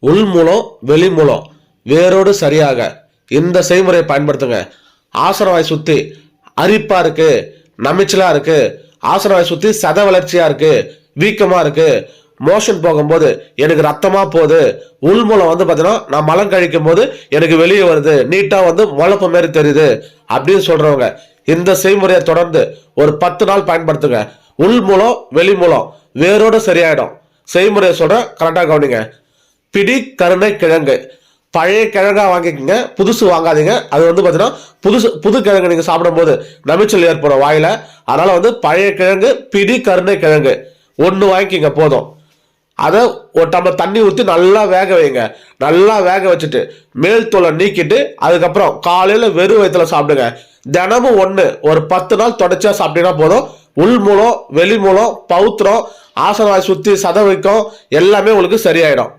உள் மூலம் வெளி மூலம் வேரோடு சரியாக. இந்த செய்முறையை பயன்படுத்துங்க. ஆசனவாய் சுத்தி அரிப்பா இருக்கு நமிச்சலா இருக்கு. ஆசனவாய் சுத்தி சத வளர்ச்சியா இருக்கு வீக்கமா இருக்கு. மோஷன் போகும்போது எனக்கு ரத்தமா போகுது. உள் மூலம் வந்து பார்த்தீங்கன்னா நான் மலம் கழிக்கும் போது எனக்கு வெளியே வருது. நீட்டா வந்து முளப்பு மாரி தெரியுது அப்படின்னு சொல்றவங்க இந்த செய்முறையை தொடர்ந்து ஒரு பத்து நாள் பயன்படுத்துங்க. உள் மூலம் வெளி மூலம் வேரோடு சரியாயிடும். செய்முறையை சொல்கிறேன் கரெக்டாக கவனிங்க. பிடி கருணை கிழங்கு பழைய கிழங்கா வாங்கிக்கோங்க புதுசு வாங்காதீங்க. அது வந்து பார்த்தீங்கன்னா புதுசு புது கிழங்கு நீங்கள் சாப்பிடும்போது நமிச்சல் ஏற்படும் வாயில். அதனால் வந்து பழைய கிழங்கு பிடி கருணை கிழங்கு ஒன்று வாங்கிக்கிங்க போதும். அதை ஒரு டம்ளர் தண்ணி ஊற்றி நல்லா வேக வைங்க. நல்லா வேக வச்சுட்டு மேல் தோலை நீக்கிட்டு அதுக்கப்புறம் காலையில் வெறும் வயிற்றுல சாப்பிடுங்க. தினமும் ஒன்று ஒரு பத்து நாள் தொடர்ச்சியா சாப்பிட்டீங்கன்னா போதும். உள் மூலம் வெளி மூலம் பௌத்திரம் ஆசனவாய் சுற்றி சதவிக்கும் எல்லாமே உங்களுக்கு சரியாயிடும்.